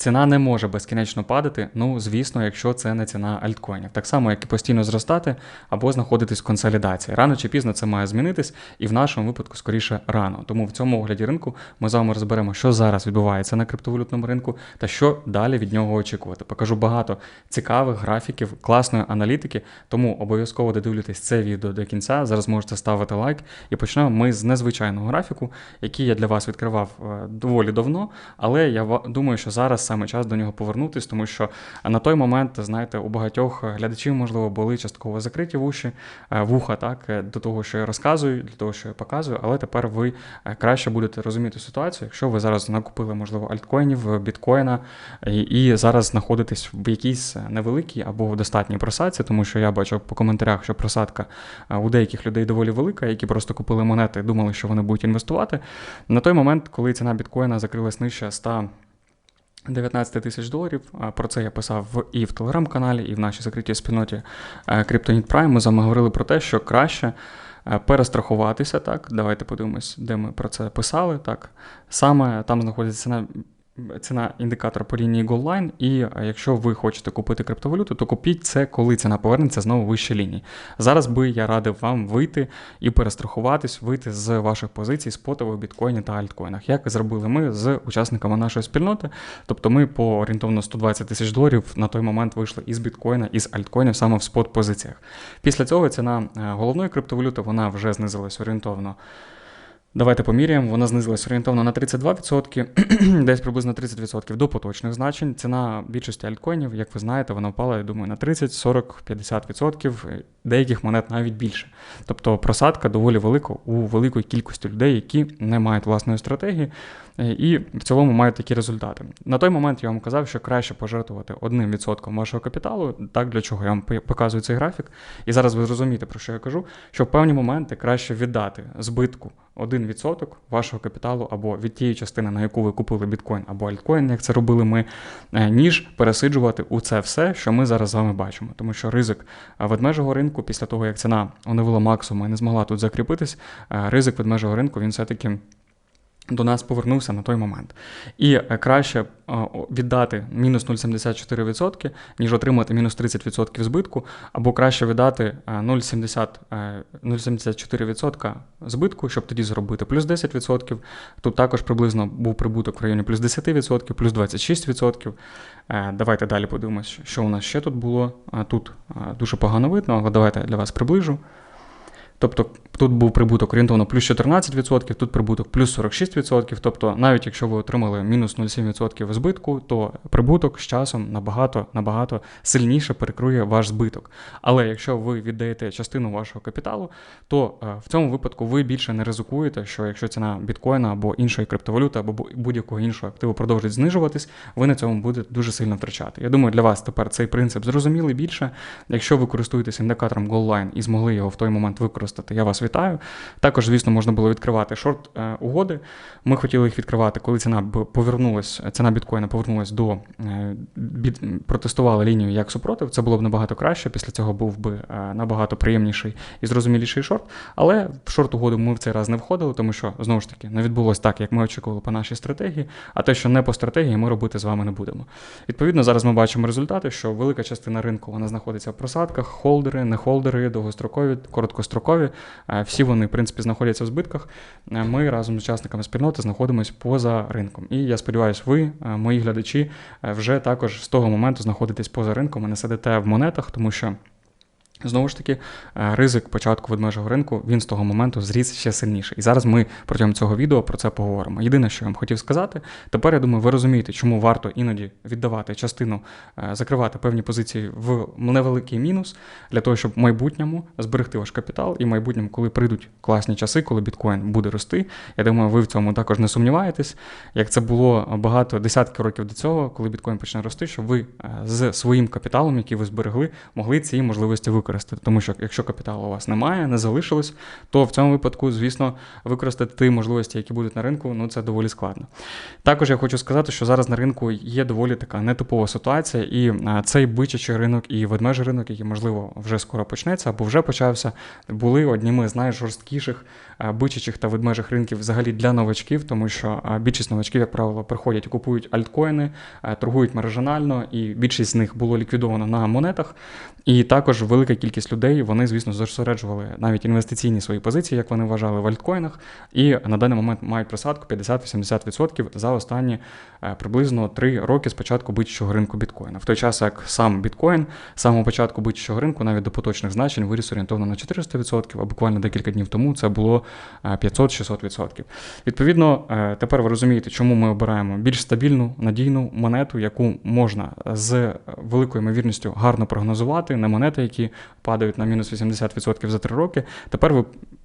Ціна не може безкінечно падати, ну звісно, якщо це не ціна альткоїнів. Так само, як і постійно зростати або знаходитись в консолідації. Рано чи пізно це має змінитись, і в нашому випадку скоріше рано. Тому в цьому огляді ринку ми з вами розберемо, що зараз відбувається на криптовалютному ринку та що далі від нього очікувати. Покажу багато цікавих графіків, класної аналітики. Тому обов'язково додивлюйтесь це відео до кінця. Зараз можете ставити лайк. І почнемо ми з незвичайного графіку, який я для вас відкривав е, доволі давно, але я думаю, що зараз саме час до нього повернутись, тому що на той момент, знаєте, у багатьох глядачів, можливо, були частково закриті вуші, е, вуха, так, е, до того, що я розказую, для того, що я показую, але тепер ви е, краще будете розуміти ситуацію, якщо ви зараз накупили, можливо, альткоїнів, біткоїна і, і зараз знаходитесь в якійсь невеликій або в достатній просадці, тому що я бачу по коментарях, що просадка у деяких людей доволі велика, які просто купили монети, думали, що вони будуть інвестувати. На той момент, коли ціна біткоїна закрилась нижче 100 19 тисяч доларів. Про це я писав і в телеграм-каналі, і в нашій закритій спільноті CryptoNit Prime. Ми з вами говорили про те, що краще перестрахуватися. Так, давайте подивимось, де ми про це писали. Так, саме там знаходиться ціна індикатора по лінії Goldline, і якщо ви хочете купити криптовалюту, то купіть це, коли ціна повернеться знову вище лінії. Зараз би я радив вам вийти і перестрахуватись, вийти з ваших позицій спотових біткоїнів та альткоїнах, як зробили ми з учасниками нашої спільноти. Тобто ми по орієнтовно 120 тисяч доларів на той момент вийшли із біткоїна, із альткоїнів саме в спот-позиціях. Після цього ціна е, головної криптовалюти вона вже знизилась орієнтовно. Давайте поміряємо. Вона знизилась орієнтовно на 32%, десь приблизно 30% до поточних значень. Ціна більшості альткоїнів, як ви знаєте, вона впала, я думаю, на 30, 40, 50%, деяких монет навіть більше. Тобто просадка доволі велика у великої кількості людей, які не мають власної стратегії. Е, і в цілому мають такі результати. На той момент я вам казав, що краще пожертвувати одним відсотком вашого капіталу. Так для чого я вам показую цей графік. І зараз ви зрозумієте, про що я кажу, що в певні моменти краще віддати збитку 1% вашого капіталу або від тієї частини, на яку ви купили біткоін або альткоін, як це робили ми, е, ніж пересиджувати у це все, що ми зараз з вами бачимо. Тому що ризик е, ведмежого ринку, після того як ціна оновила максимум і не змогла тут закріпитись, ризик ведмежого ринку він все-таки до нас повернувся на той момент. І е, краще е, віддати мінус 0,74%, ніж отримати мінус 30% збитку, або краще віддати 0,74% е, збитку, щоб тоді зробити плюс 10%. Тут також приблизно був прибуток в районі плюс 10%, плюс 26%. Давайте далі подивимось, що у нас ще тут було. Тут дуже погано видно, але давайте для вас приближу. Тобто тут був прибуток орієнтовно плюс 14%, тут прибуток плюс 46%. Тобто, навіть якщо ви отримали мінус 0,7% збитку, то прибуток з часом набагато набагато сильніше перекрує ваш збиток. Але якщо ви віддаєте частину вашого капіталу, то е, в цьому випадку ви більше не ризикуєте, що якщо ціна біткоїна або іншої криптовалюти, або будь-якого іншого активу продовжить знижуватись, ви на цьому будете дуже сильно втрачати. Я думаю, для вас тепер цей принцип зрозумілий більше. Якщо ви користуєтесь індикатором GoalLine і змогли його в той момент використати, використати. Я вас вітаю. Також, звісно, можна було відкривати шорт-угоди. Е, Ми хотіли їх відкривати, коли ціна повернулась, ціна біткоїна повернулась до е, протестувала лінію як супротив. Це було б набагато краще. Після цього був би е, набагато приємніший і зрозуміліший шорт. Але в шорт-угоду ми в цей раз не входили, тому що знову ж таки не відбулося так, як ми очікували по нашій стратегії. А те, що не по стратегії, ми робити з вами не будемо. Відповідно, зараз ми бачимо результати, що велика частина ринку вона знаходиться в просадках, холдери, не холдери, довгострокові, короткострокові цікаві. Е, всі вони, в принципі, знаходяться в збитках. Е, ми разом з учасниками спільноти знаходимося поза ринком. І я сподіваюся, ви, е, мої глядачі, вже також з того моменту знаходитесь поза ринком і не сидите в монетах, тому що. Знову ж таки, е, ризик початку ведмежого ринку він з того моменту зріс ще сильніше. І зараз ми протягом цього відео про це поговоримо. Єдине, що я вам хотів сказати, тепер я думаю, ви розумієте, чому варто іноді віддавати частину, е, закривати певні позиції в невеликий мінус для того, щоб в майбутньому зберегти ваш капітал, і в майбутньому, коли прийдуть класні часи, коли біткоін буде рости. Я думаю, ви в цьому також не сумніваєтесь. Як це було багато десятки років до цього, коли біткоін почне рости, щоб ви е, з своїм капіталом, який ви зберегли, могли ці можливості використати використати. Тому що якщо капіталу у вас немає, не залишилось, то в цьому випадку, звісно, використати ті можливості, які будуть на ринку, ну це доволі складно. Також я хочу сказати, що зараз на ринку є доволі така нетипова ситуація, і цей бичачий ринок і ведмежий ринок, який, можливо, вже скоро почнеться або вже почався, були одніми з найжорсткіших бичачих та ведмежих ринків взагалі для новачків, тому що більшість новачків, як правило, приходять і купують альткоїни, торгують мережанально, і більшість з них було ліквідовано на монетах. І також велика кількість людей вони, звісно, зосереджували навіть інвестиційні свої позиції, як вони вважали в альткоїнах, і на даний момент мають просадку 50-80% за останні е, приблизно 3 роки з початку бичого ринку біткоїна. В той час, як сам біткоін з самого початку бичого ринку, навіть до поточних значень, виріс орієнтовно на 400%, а буквально декілька днів тому це було 500-600%. Е, Відповідно, е, тепер ви розумієте, чому ми обираємо більш стабільну надійну монету, яку можна з великою ймовірністю гарно прогнозувати, не монети, які падають на мінус 80% за 3 роки. Тепер ви.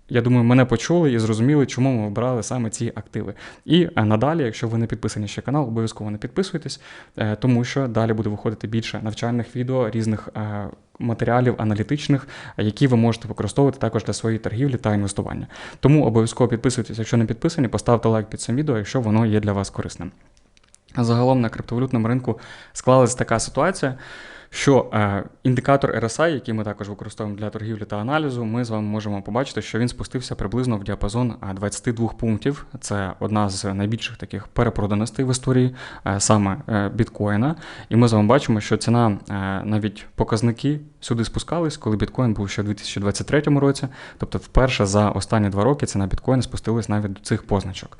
Я думаю, мене почули і зрозуміли, чому ми обрали саме ці активи. І е, надалі, якщо ви не підписані ще канал, обов'язково не підписуйтесь, тому що далі буде виходити більше навчальних відео, різних матеріалів аналітичних, які ви можете використовувати також для своєї торгівлі та інвестування. Тому обов'язково підписуйтесь, якщо не підписані, поставте лайк під цим відео, якщо воно є для вас корисним. Загалом на криптовалютному ринку склалася така ситуація що е, індикатор RSI, який ми також використовуємо для торгівлі та аналізу, ми з вами можемо побачити, що він спустився приблизно в діапазон 22 пунктів. Це одна з найбільших таких перепроданостей в історії е, саме е, біткоїна. І ми з вами бачимо, що ціна е, навіть показники сюди спускались, коли біткоін був ще в 2023 році. Тобто, вперше за останні два роки ціна біткоїна спустилась навіть до цих позначок.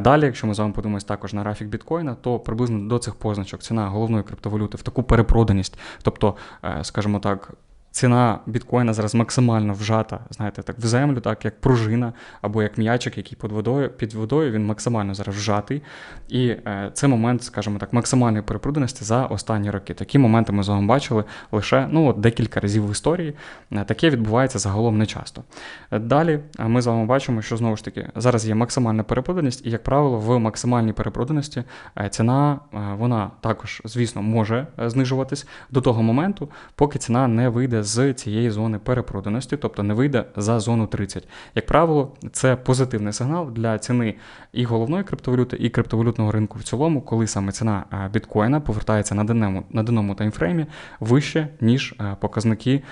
Далі, якщо ми з вами подивимося також на графік біткоїна, то приблизно до цих позначок ціна головної криптовалюти в таку перепроданість Тобто, е, скажімо так, ціна біткоїна зараз максимально вжата, знаєте, так в землю, так як пружина або як м'ячик, який під водою під водою, він максимально зараз вжатий. І е, це момент, скажімо так, максимальної перепроданості за останні роки. Такі моменти ми з вами бачили лише ну, от декілька разів в історії. Е, таке відбувається загалом не часто. Е, далі е, ми з вами бачимо, що знову ж таки зараз є максимальна перепроданість, і, як правило, в максимальній перепроданості ціна вона також, звісно, може знижуватись до того моменту, поки ціна не вийде з цієї зони перепроданості, тобто не вийде за зону 30. Як правило, це позитивний сигнал для ціни і головної криптовалюти, і криптовалютного ринку в цілому, коли саме ціна е, біткоїна повертається на даному, на даному таймфреймі вище, ніж е, показники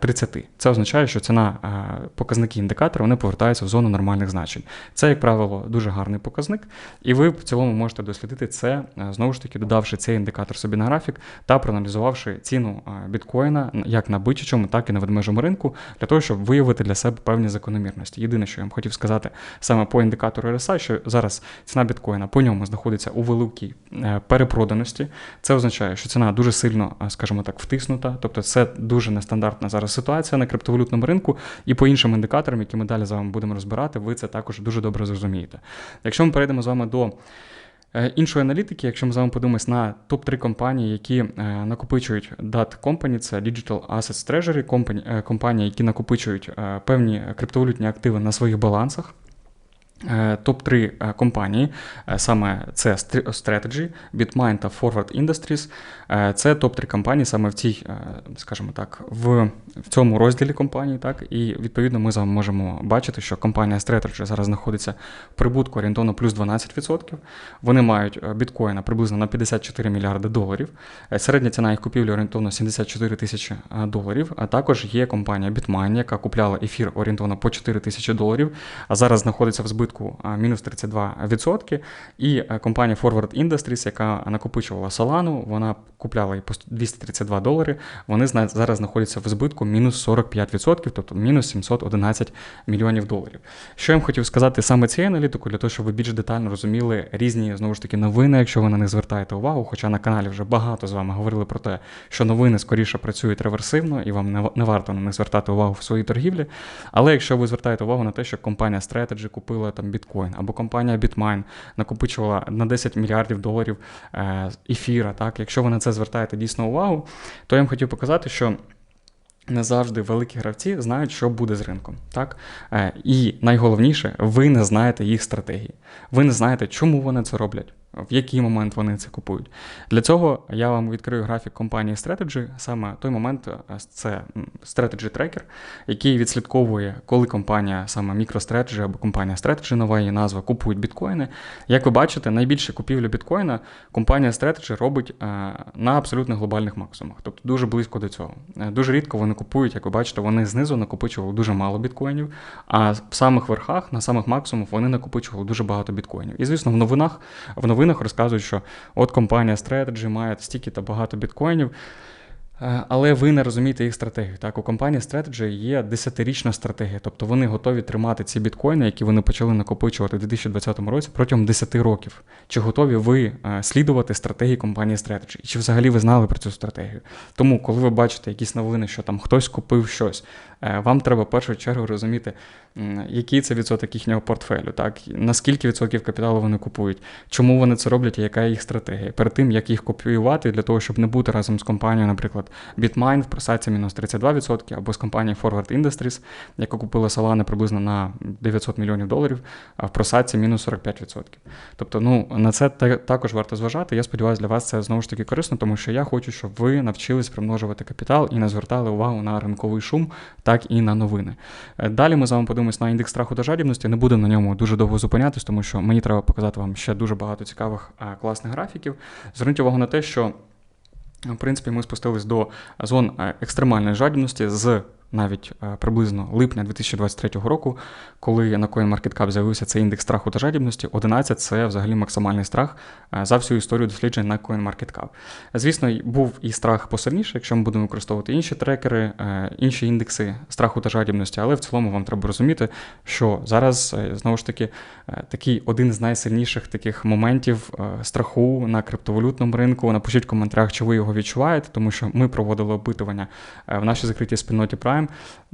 30. Е, це означає, що ціна показники індикатора вони повертаються в зону нормальних значень. Це, як правило, дуже гарний показник, і ви в цілому можете дослідити це, знову ж таки, додавши цей індикатор собі на графік та проаналізувавши ціну біткоїна як на бичачому, так і на ведмежому ринку, для того, щоб виявити для себе певні закономірності. Єдине, що я вам хотів сказати саме по індикатору RSI, що зараз ціна біткоїна по ньому знаходиться у великій е, перепроданості. Це означає, що ціна дуже сильно, е, скажімо так, втиснута, тобто це дуже нестандартна зараз ситуація на криптовалютному ринку, і по іншим індикаторам, які ми далі з вами будемо розбирати, ви це також дуже добре зрозумієте. Якщо ми перейдемо з вами до іншої аналітики, якщо ми з вами подивимось на топ-3 компанії, які е, накопичують DAT Company, це Digital Assets Treasury, е, компанії, які накопичують певні криптовалютні активи на своїх балансах. Е, Топ-3 е, компанії, е, саме це Strategy, Bitmine та Forward Industries. Це топ-3 компанії саме в цій, скажімо так, в в цьому розділі компанії. Так, І відповідно ми з вами можемо бачити, що компанія Strategy зараз знаходиться в прибутку орієнтовно плюс 12%. Вони мають біткоїна приблизно на 54 мільярди доларів. Середня ціна їх купівлі орієнтовно 74 тисячі доларів. А також є компанія Bitmine, яка купляла ефір орієнтовно по 4 тисячі доларів, а зараз знаходиться в збитку збитку мінус 32%. І е, компанія Forward Industries, яка накопичувала Solana, вона купляла її по 232 долари. Вони зараз знаходяться в збитку мінус 45%, тобто мінус 711 мільйонів доларів. Що я вам хотів сказати саме цією аналітикою, для того, щоб ви більш детально розуміли різні знову ж таки новини, якщо ви на них звертаєте увагу. Хоча на каналі вже багато з вами говорили про те, що новини скоріше працюють реверсивно і вам не варто на них звертати увагу в своїй торгівлі. Але якщо ви звертаєте увагу на те, що компанія Strategy купила там біткоін, або компанія Bitmine накопичувала на 10 мільярдів доларів е, ефіра. Так, Якщо ви на це звертаєте дійсно увагу, то я вам хотів показати, що. Не завжди великі гравці знають, що буде з ринком. Так? Е, і найголовніше, ви не знаєте їх стратегії. Ви не знаєте, чому вони це роблять. В який момент вони це купують. Для цього я вам відкрию графік компанії Strategy. Саме той момент е, це Strategy Tracker, який відслідковує, коли компанія, саме MicroStrategy або компанія Strategy, нова її назва, купують біткоїни. Як ви бачите, найбільше купівлю біткоїна компанія Strategy робить е, на абсолютно глобальних максимумах, тобто дуже близько до цього. Е, Дуже рідко вони купують, як ви бачите, вони знизу накопичували дуже мало біткоїнів, а в самих верхах, на самих максимумах, вони накопичували дуже багато біткоїнів. І звісно, в новинах в новинах розказують, що от компанія Strategy має стільки та багато біткоїнів. Е, Але ви не розумієте їх стратегію. Так, у компанії Strategy є десятирічна стратегія, тобто вони готові тримати ці біткоїни, які вони почали накопичувати у 2020 році протягом 10 років. Чи готові ви е, слідувати стратегії компанії Strategy? І чи взагалі ви знали про цю стратегію? Тому, коли ви бачите якісь новини, що там хтось купив щось, вам треба в першу чергу розуміти, який це відсоток їхнього портфелю, так наскільки відсотків капіталу вони купують, чому вони це роблять і яка їх стратегія. Перед тим як їх копіювати, для того, щоб не бути разом з компанією, наприклад, Bitmine в просадці мінус 32%, або з компанією Forward Industries, яка купила Solana приблизно на 900 мільйонів доларів, а в просадці мінус 45%. Тобто, ну на це також варто зважати. Я сподіваюся, для вас це знову ж таки корисно, тому що я хочу, щоб ви навчились примножувати капітал і не звертали увагу на ринковий шум, так і на новини. Е, Далі ми з вами подивимось на індекс страху та жадібності. Не будемо на ньому дуже довго зупинятись, тому що мені треба показати вам ще дуже багато цікавих е, класних графіків. Зверніть увагу на те, що в принципі, ми спустились до зон е, екстремальної жадібності з навіть е, приблизно липня 2023 року, коли на CoinMarketCap з'явився цей індекс страху та жадібності. 11 – це взагалі максимальний страх е, за всю історію досліджень на CoinMarketCap. Звісно, був і страх посильніше, якщо ми будемо використовувати інші трекери, е, інші індекси страху та жадібності, але в цілому вам треба розуміти, що зараз знову ж таки такий один з найсильніших таких моментів страху на криптовалютному ринку. Напишіть в коментарях, чи ви його відчуваєте, тому що ми проводили опитування в нашій закритій спільноті Prime.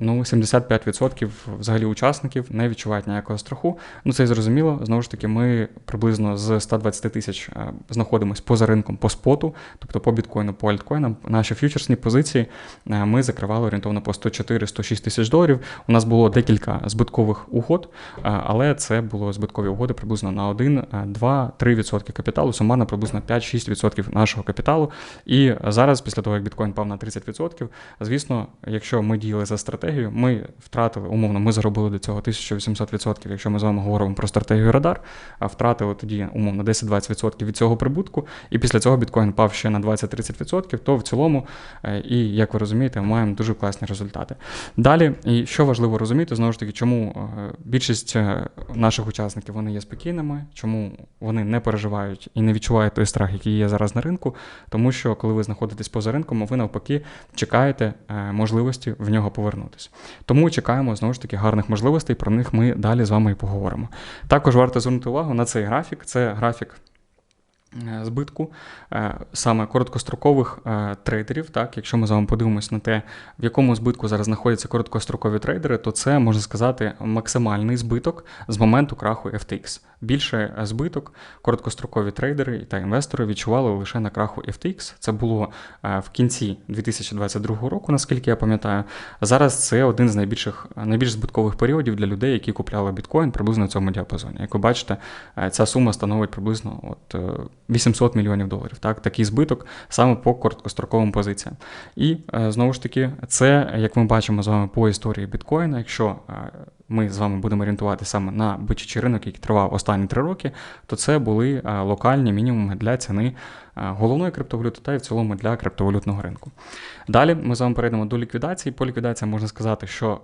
Ну, 75% взагалі учасників не відчувають ніякого страху. Ну це і зрозуміло. Знову ж таки, ми приблизно з 120 тисяч е, знаходимося поза ринком по споту, тобто по біткоїну, по альткоїнам. Наші фьючерсні позиції е, ми закривали орієнтовно по 104-106 тисяч доларів. У нас було декілька збиткових угод, е, але це було збиткові угоди приблизно на 1, 2, 3% капіталу, сумарно приблизно 5-6% нашого капіталу. І зараз, після того, як біткоін пав на 30%, звісно, якщо ми діяли за стратегією, ми втратили, умовно, ми заробили до цього 1800%, якщо ми з вами говоримо про стратегію радар, а втратили тоді умовно 10-20% від цього прибутку, і після цього біткоін пав ще на 20-30%, то в цілому, е, і як ви розумієте, ми маємо дуже класні результати. Далі, і що важливо розуміти, знову ж таки, чому е, більшість е, наших учасників вони є спокійними, чому вони не переживають і не відчувають той страх, який є зараз на ринку, тому що коли ви знаходитесь поза ринком, ви навпаки чекаєте можливості в нього повернутися. Тому чекаємо знову ж таки гарних можливостей. Про них ми далі з вами і поговоримо. Також варто звернути увагу на цей графік. Це графік. Е, Збитку е, саме короткострокових е, трейдерів. Так, якщо ми з вами подивимось на те, в якому збитку зараз знаходяться короткострокові трейдери, то це можна сказати максимальний збиток з моменту краху FTX. Більше збиток короткострокові трейдери та інвестори відчували лише на краху FTX. Це було в кінці 2022 року, наскільки я пам'ятаю. Зараз це один з найбільших найбільш збиткових періодів для людей, які купляли біткоін приблизно в цьому діапазоні. Як ви бачите, ця сума становить приблизно от 800 мільйонів доларів. Так, такий збиток саме по короткостроковим позиціям. І е, знову ж таки, це як ми бачимо з вами по історії біткоїна. Якщо е, ми з вами будемо орієнтувати саме на бичачий ринок, який тривав останні три роки, то це були е, локальні мінімуми для ціни головної криптовалюти та й в цілому для криптовалютного ринку. Далі ми з вами перейдемо до ліквідації. По ліквідації можна сказати, що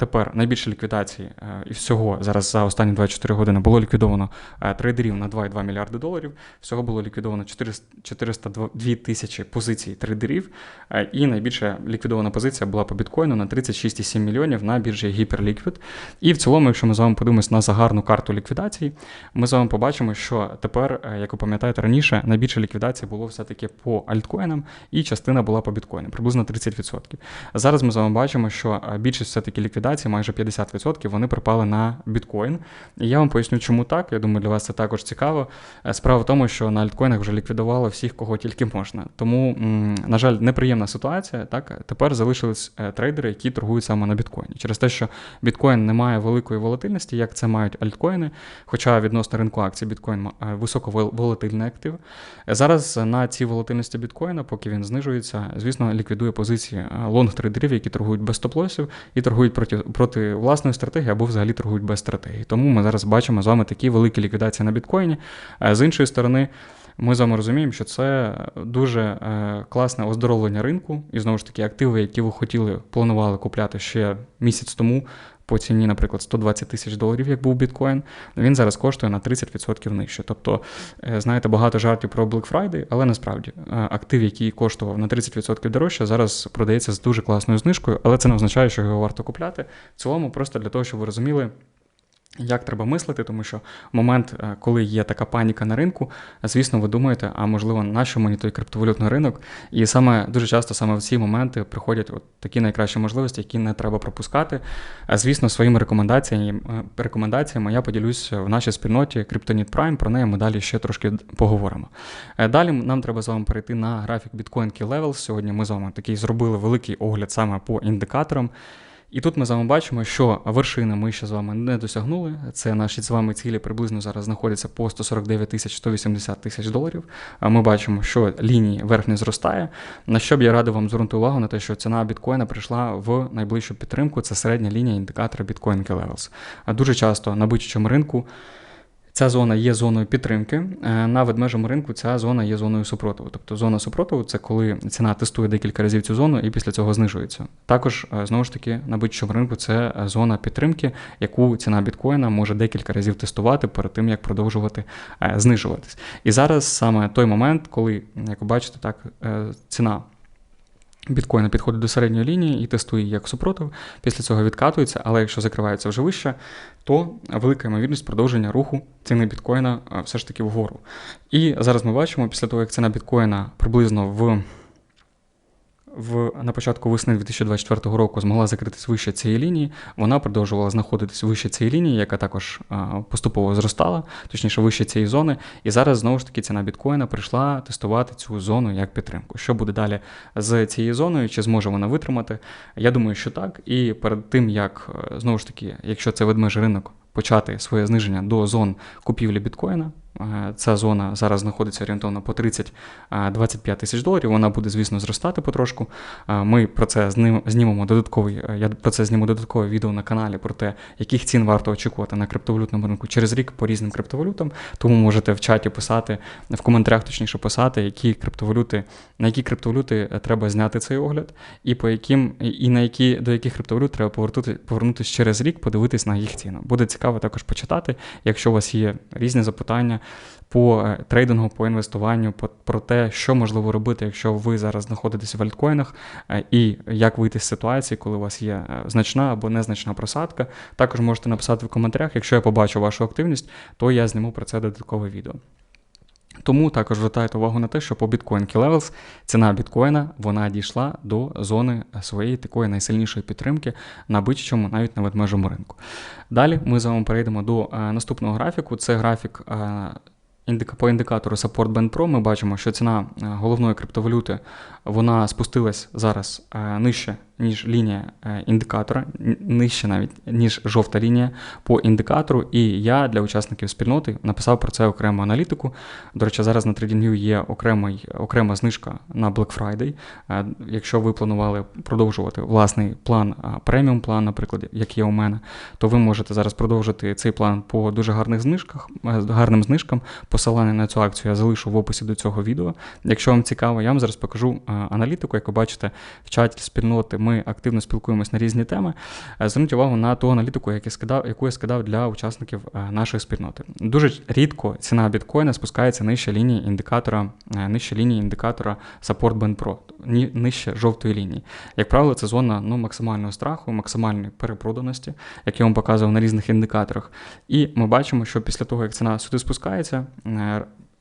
Тепер найбільше ліквідації е, і всього зараз за останні 24 години було ліквідовано е, трейдерів на 2,2 мільярди доларів. Всього було ліквідовано 402 тисячі позицій трейдерів. Е, І найбільша ліквідована позиція була по біткоїну на 36,7 мільйонів на біржі Hyperliquid. І в цілому, якщо ми з вами подивимось на загарну карту ліквідації, ми з вами побачимо, що тепер, як ви пам'ятаєте раніше, найбільше ліквідації було все-таки по альткоїнам, і частина була по біткоїну, приблизно 30%. Зараз ми з вами бачимо, що більшість все-таки ліквідації капіталізації, майже 50%, вони припали на біткоін. І я вам поясню, чому так. Я думаю, для вас це також цікаво. Е, справа в тому, що на альткоїнах вже ліквідували всіх, кого тільки можна. Тому, на жаль, неприємна ситуація. Так тепер залишились е, трейдери, які торгують саме на біткоїні. Через те, що біткоін не має великої волатильності, як це мають альткоїни. Хоча відносно ринку акцій біткоін високоволатильний актив. Зараз на цій волатильності біткоїна, поки він знижується, звісно, ліквідує позиції лонг-трейдерів, які торгують без стоп-лосів і торгують проти проти власної стратегії або взагалі торгують без стратегії. Тому ми зараз бачимо з вами такі великі ліквідації на біткоїні. З іншої сторони. Ми з вами розуміємо, що це дуже е, класне оздоровлення ринку, і знову ж таки, активи, які ви хотіли, планували купляти ще місяць тому, по ціні, наприклад, 120 тисяч доларів, як був біткоін, він зараз коштує на 30% нижче. Тобто, е, знаєте, багато жартів про Black Friday, але насправді е, актив, який коштував на 30% дорожче, зараз продається з дуже класною знижкою, але це не означає, що його варто купляти. В цілому, просто для того, щоб ви розуміли. Як треба мислити, тому що в момент, е, коли є така паніка на ринку, звісно, ви думаєте, а можливо, на що мені той криптовалютний ринок? І саме дуже часто саме в ці моменти приходять от такі найкращі можливості, які не треба пропускати. Звісно, своїми рекомендаціями е, рекомендаціями я поділюсь в нашій спільноті Kryptonit Prime, Про неї ми далі ще трошки поговоримо. Е, далі нам треба з вами перейти на графік Bitcoin Key Levels. Сьогодні ми з вами такий зробили великий огляд саме по індикаторам. І тут ми з вами бачимо, що вершини ми ще з вами не досягнули. Це наші з вами цілі приблизно зараз знаходяться по 149 тисяч 180 тисяч доларів. А ми бачимо, що лінії верхні зростає. На що б я радив вам звернути увагу на те, що ціна біткоїна прийшла в найближчу підтримку. Це середня лінія індикатора Bitcoin Key Levels. Дуже часто на бичачому ринку. Ця зона є зоною підтримки. Е, на ведмежому ринку ця зона є зоною супротиву. Тобто зона супротиву це коли ціна тестує декілька разів цю зону і після цього знижується. Також, е, знову ж таки, на бичому ринку це е, зона підтримки, яку ціна біткоїна може декілька разів тестувати перед тим, як продовжувати знижуватись. І зараз саме той момент, коли, як ви бачите, так ціна. Біткоїна підходить до середньої лінії і тестує як супротив, після цього відкатується, але якщо закривається вже вище, то велика ймовірність продовження руху ціни біткоїна все ж таки вгору. І зараз ми бачимо, після того, як ціна біткоїна приблизно в в, на початку весни 2024 року змогла закритись вище цієї лінії, вона продовжувала знаходитись вище цієї лінії, яка також поступово зростала, точніше вище цієї зони. І зараз знову ж таки ціна біткоїна прийшла тестувати цю зону як підтримку. Що буде далі з цією зоною? Чи зможе вона витримати? Я думаю, що так. І перед тим як е, знову ж таки, якщо це ведмежий ринок, почати своє зниження до зон купівлі біткоїна. Е, ця зона зараз знаходиться орієнтовно по 30-25 тисяч доларів. Вона буде, звісно, зростати потрошку. Е, ми про це знімемо додатковий. Е, я про це зніму додаткове відео на каналі про те, яких цін варто очікувати на криптовалютному ринку через рік по різним криптовалютам. Тому можете в чаті писати, в коментарях точніше писати, які криптовалюти, на які криптовалюти треба зняти цей огляд, і по яким і на які до яких криптовалют треба повернути, повернутися через рік, подивитись на їх ціну. Буде цікаво також почитати, якщо у вас є різні запитання по е, трейдингу, по інвестуванню, по, про те, що можливо робити, якщо ви зараз знаходитесь в альткоїнах, е, і як вийти з ситуації, коли у вас є е, значна або незначна просадка. Також можете написати в коментарях. Якщо я побачу вашу активність, то я зніму про це додаткове відео. Тому також звертайте увагу на те, що по Bitcoin Key Levels ціна біткоїна вона дійшла до зони своєї такої найсильнішої підтримки на бичачому, навіть на ведмежому ринку. Далі ми з вами перейдемо до е, наступного графіку. Це графік е, по індикатору Support Band Pro. Ми бачимо, що ціна е, головної криптовалюти вона спустилась зараз нижче ніж лінія е, індикатора, нижче навіть, ніж жовта лінія по індикатору. І я для учасників спільноти написав про це окрему аналітику. До речі, зараз на TradingView є окремий, окрема знижка на Black Friday. Е, якщо ви планували продовжувати власний план, преміум план, наприклад, як є у мене, то ви можете зараз продовжити цей план по дуже гарних знижках, е, гарним знижкам. Посилання на цю акцію я залишу в описі до цього відео. Якщо вам цікаво, я вам зараз покажу аналітику, як ви бачите, в чаті спільноти. Ми ми активно спілкуємось на різні теми. Е, зверніть увагу на ту аналітику, яку я скидав, яку я скидав для учасників е, нашої спільноти. Дуже рідко ціна біткоїна спускається нижче лінії індикатора, е, нижче лінії індикатора Support Band Pro, нижче жовтої лінії. Як правило, це зона ну, максимального страху, максимальної перепроданості, як я вам показував на різних індикаторах. І ми бачимо, що після того, як ціна сюди спускається,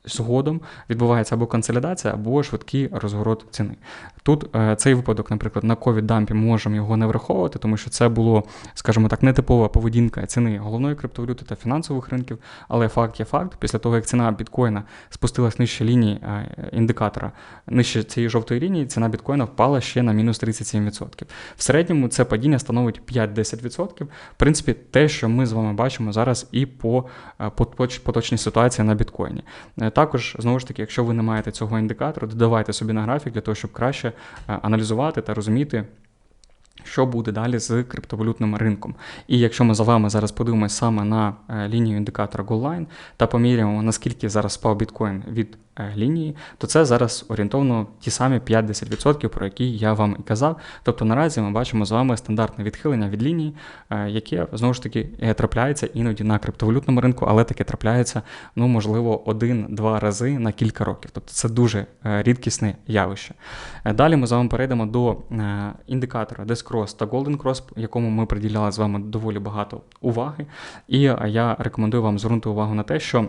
згодом відбувається або консолідація, або швидкий розгород ціни. Тут е, цей випадок, наприклад, на covid дампі можемо його не враховувати, тому що це було, скажімо так, нетипова поведінка ціни головної криптовалюти та фінансових ринків. Але факт є факт, після того, як ціна біткоїна спустилась нижче лінії е, індикатора, нижче цієї жовтої лінії, ціна біткоїна впала ще на мінус 37%. В середньому це падіння становить 5-10%. В принципі, те, що ми з вами бачимо зараз і по е, поточній ситуації на біткоїні. Також, знову ж таки, якщо ви не маєте цього індикатору, додавайте собі на графік для того, щоб краще е, аналізувати та розуміти. Що буде далі з криптовалютним ринком? І якщо ми за вами зараз подивимося саме на лінію індикатора GoldLine та поміряємо, наскільки зараз спав біткоін від Е, лінії, то це зараз орієнтовно ті самі 5-10%, про які я вам і казав. Тобто наразі ми бачимо з вами стандартне відхилення від лінії, е, яке знову ж таки е, трапляється іноді на криптовалютному ринку, але таке трапляється, ну, можливо, один-два рази на кілька років. Тобто це дуже рідкісне явище. Далі ми з вами перейдемо до індикатора Desk Cross та Golden Cross, якому ми приділяли з вами доволі багато уваги. І я рекомендую вам звернути увагу на те, що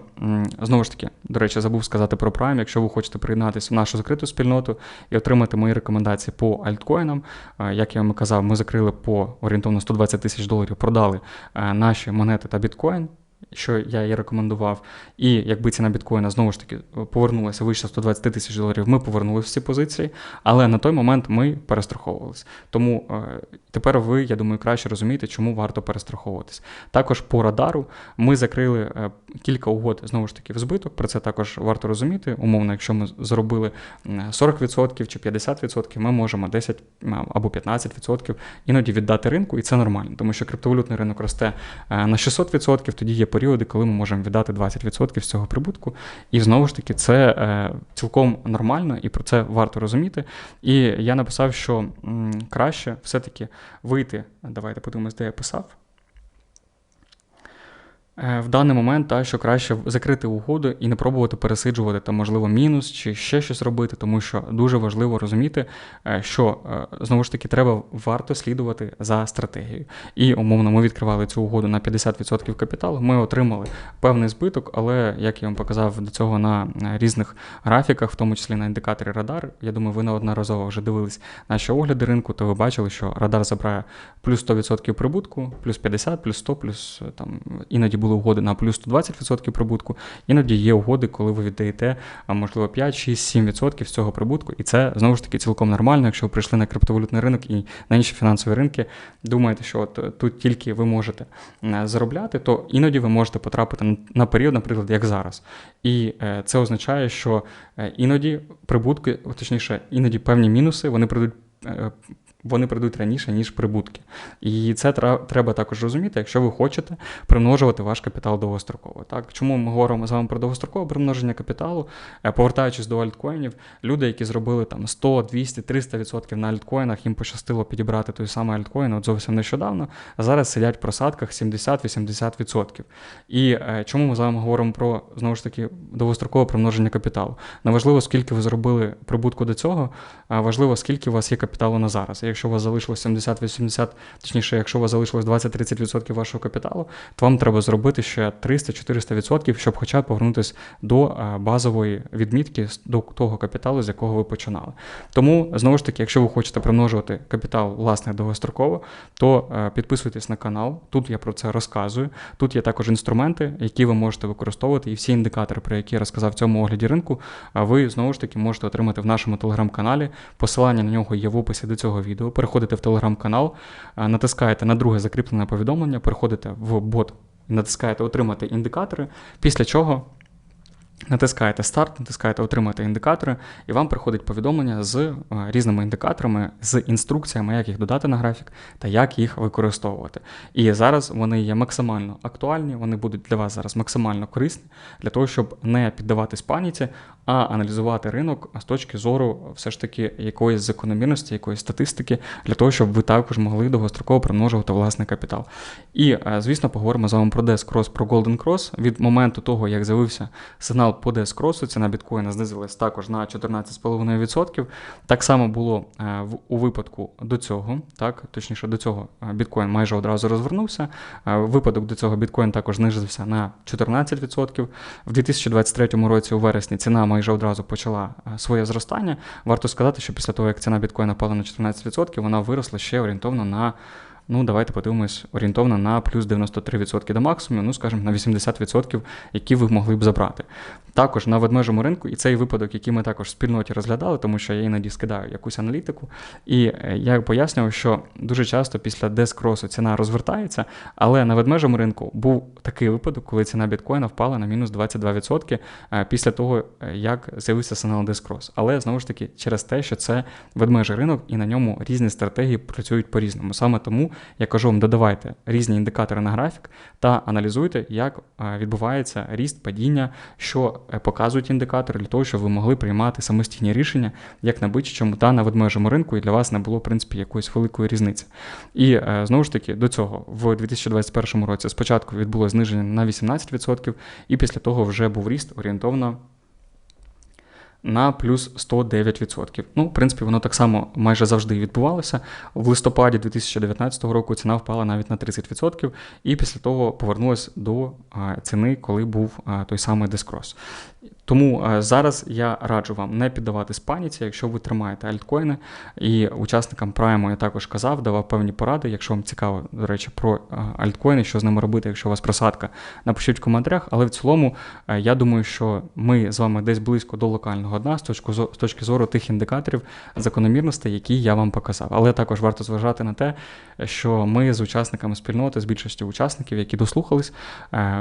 знову ж таки, до речі, забув сказати про Prime, якщо ви хочете приєднатися в нашу закриту спільноту і отримати мої рекомендації по альткоїнам. Е, як я вам казав, ми закрили по орієнтовно 120 тисяч доларів, продали е, наші монети та біткоін що я їй рекомендував. І якби ціна біткоїна знову ж таки повернулася вище 120 тисяч доларів, ми повернулися в ці позиції, але на той момент ми перестраховувалися. Тому е, тепер ви, я думаю, краще розумієте, чому варто перестраховуватись. Також по радару ми закрили е, кілька угод знову ж таки в збиток. Про це також варто розуміти. Умовно, якщо ми зробили 40% чи 50%, ми можемо 10 або 15% іноді віддати ринку, і це нормально, тому що криптовалютний ринок росте е, на 600%, тоді є періоди, коли ми можемо віддати 20% з цього прибутку. І знову ж таки, це е, цілком нормально, і про це варто розуміти. І я написав, що краще все-таки вийти. Давайте подивимось, де я писав. Е, в даний момент, та, що краще закрити угоду і не пробувати пересиджувати там, можливо, мінус чи ще щось робити, тому що дуже важливо розуміти, е, що е, знову ж таки треба варто слідувати за стратегією. І умовно ми відкривали цю угоду на 50% капіталу. Ми отримали певний збиток, але як я вам показав до цього на різних графіках, в тому числі на індикаторі Радар, я думаю, ви неодноразово вже дивились наші огляди ринку, то ви бачили, що Радар забирає плюс 100% прибутку, плюс 50, плюс 100, плюс там іноді було були угоди на плюс 120% прибутку, іноді є угоди, коли ви віддаєте, можливо, 5, 6, 7% з цього прибутку. І це знову ж таки цілком нормально, якщо ви прийшли на криптовалютний ринок і на інші фінансові ринки, думаєте, що от е, тут тільки ви можете е, заробляти, то іноді ви можете потрапити на період, наприклад, як зараз. І е, це означає, що іноді прибутки, точніше, іноді певні мінуси, вони прийдуть вони прийдуть раніше, ніж прибутки. І це треба також розуміти, якщо ви хочете примножувати ваш капітал довгостроково. Так? Чому ми говоримо з вами про довгострокове примноження капіталу? Е, повертаючись до альткоїнів, люди, які зробили там 100, 200, 300% на альткоїнах, їм пощастило підібрати той самий альткоін от зовсім нещодавно, а зараз сидять в просадках 70-80%. І е, чому ми з вами говоримо про знову ж таки довгострокове примноження капіталу? Неважливо, скільки ви зробили прибутку до цього, а важливо, скільки у вас є капіталу на зараз якщо у вас залишилось 70-80, точніше, якщо у вас залишилось 20-30% вашого капіталу, то вам треба зробити ще 300-400%, щоб хоча б повернутися до е, базової відмітки, до того капіталу, з якого ви починали. Тому, знову ж таки, якщо ви хочете примножувати капітал власне довгостроково, то е, підписуйтесь на канал. Тут я про це розказую. Тут є також інструменти, які ви можете використовувати, і всі індикатори, про які я розказав в цьому огляді ринку, ви знову ж таки можете отримати в нашому телеграм-каналі. Посилання на нього є в описі до цього відео відео, переходите в телеграм-канал, е, натискаєте на друге закріплене повідомлення, переходите в бот, натискаєте Отримати індикатори, після чого. Натискаєте старт, натискаєте Отримати індикатори, і вам приходить повідомлення з е, різними індикаторами, з інструкціями, як їх додати на графік та як їх використовувати. І зараз вони є максимально актуальні, вони будуть для вас зараз максимально корисні для того, щоб не піддаватись паніці, а аналізувати ринок з точки зору все ж таки якоїсь закономірності, якоїсь статистики, для того, щоб ви також могли довгостроково примножувати власний капітал. І, е, звісно, поговоримо з вами про Desk Cross, про Golden Cross. Від моменту того, як з'явився сигнал по DS-кросу, ціна біткоїна знизилась також на 14,5%. Так само було е, у випадку до цього, так, точніше, до цього е, біткоін майже одразу розвернувся. Випадок до цього біткоін також знизився на 14%. В 2023 році у вересні ціна майже одразу почала е, своє зростання. Варто сказати, що після того, як ціна біткоїна пала на 14%, вона виросла ще орієнтовно на. Ну, давайте подивимось орієнтовно на плюс 93% до максимуму, ну, скажімо, на 80%, які ви могли б забрати. Також на ведмежому ринку, і цей випадок, який ми також в спільноті розглядали, тому що я іноді скидаю якусь аналітику. І е, я пояснював, що дуже часто після дескросу ціна розвертається, але на ведмежому ринку був такий випадок, коли ціна біткоїна впала на мінус 22% е, після того, е, як з'явився сигнал дескрос. Але знову ж таки через те, що це ведмежий ринок, і на ньому різні стратегії працюють по-різному. Саме тому я кажу вам, додавайте різні індикатори на графік та аналізуйте, як е, відбувається ріст, падіння, що е, показують індикатори для того, щоб ви могли приймати самостійні рішення, як на бичачому та на ведмежому ринку, і для вас не було, в принципі, якоїсь великої різниці. І е, знову ж таки, до цього в 2021 році спочатку відбулося зниження на 18%, і після того вже був ріст орієнтовно на плюс 109%. Ну, в принципі, воно так само майже завжди відбувалося. В листопаді 2019 року ціна впала навіть на 30%, і після того повернулася до ціни, коли був той самий дискрос. Тому е, зараз я раджу вам не піддаватись паніці, якщо ви тримаєте альткоїни. І учасникам прайму я також казав, давав певні поради. Якщо вам цікаво, до речі, про е, альткоїни, що з ними робити, якщо у вас просадка, напишіть в коментарях. Але в цілому, е, я думаю, що ми з вами десь близько до локального дна з точки зору, з точки зору тих індикаторів закономірностей, які я вам показав. Але також варто зважати на те, що ми з учасниками спільноти, з більшістю учасників, які дослухались,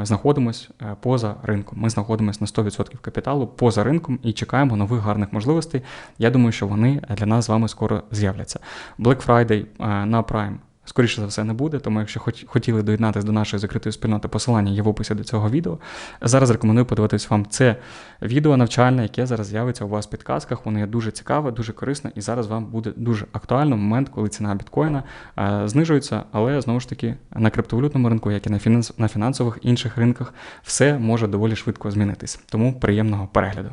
знаходимось е, поза ринком. Ми знаходимося на 100% капіталу поза ринком і чекаємо нових гарних можливостей. Я думаю, що вони для нас з вами скоро з'являться. Black Friday е, на Prime. Скоріше за все не буде, тому якщо хоч, хотіли доєднатися до нашої закритої спільноти, посилання є в описі до цього відео. Зараз рекомендую подивитись вам це відео навчальне, яке зараз з'явиться у вас в підказках. Воно є дуже цікаве, дуже корисне, і зараз вам буде дуже актуально момент, коли ціна біткоїна е, знижується, але знову ж таки на криптовалютному ринку, як і на, фінанс, на фінансових інших ринках, все може доволі швидко змінитись. Тому приємного перегляду.